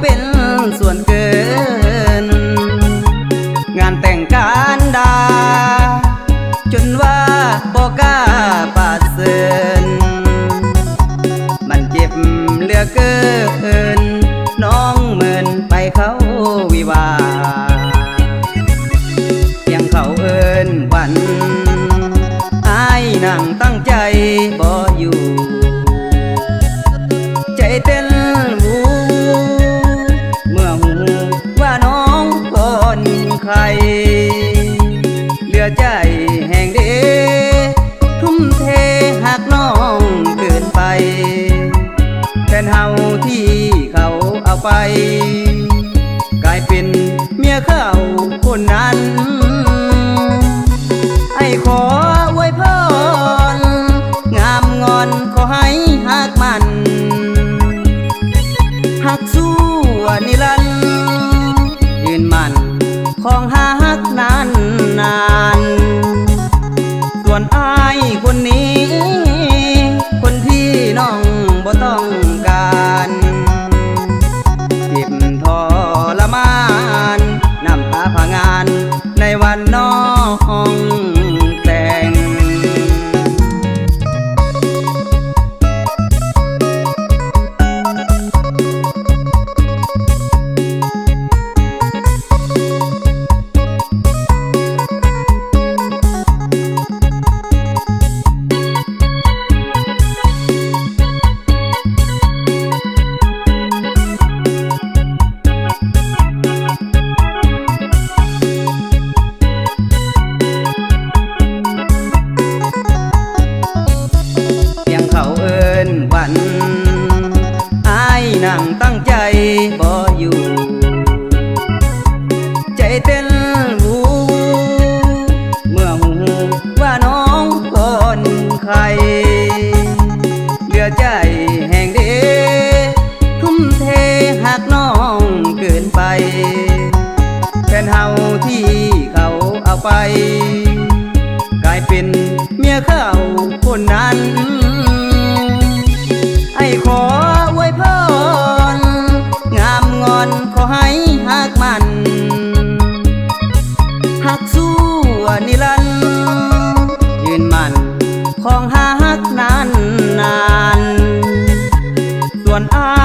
เป็นส่วนเกิน งานแต่งการดา จนว่าบอกล้าปาดเสินมันเจ็บเหลือเกิน น้องเหมือนไปเขาวิวาห์เพียงเขาเอินวัน อายนั่งตั้งใจบ่อยู่ ไป กลายเป็นเมียเขาคนนั้น ไอ้ขอไว้พรงามงอนขอให้หักมัน ที่เขาเอาไป กลายเป็นเมียเขาคนนั้น ไอ้ขอไว้พรงามงอนขอให้หักมันหักสู้นิรันด์ยืนมันของหักนานนาน ส่วนอา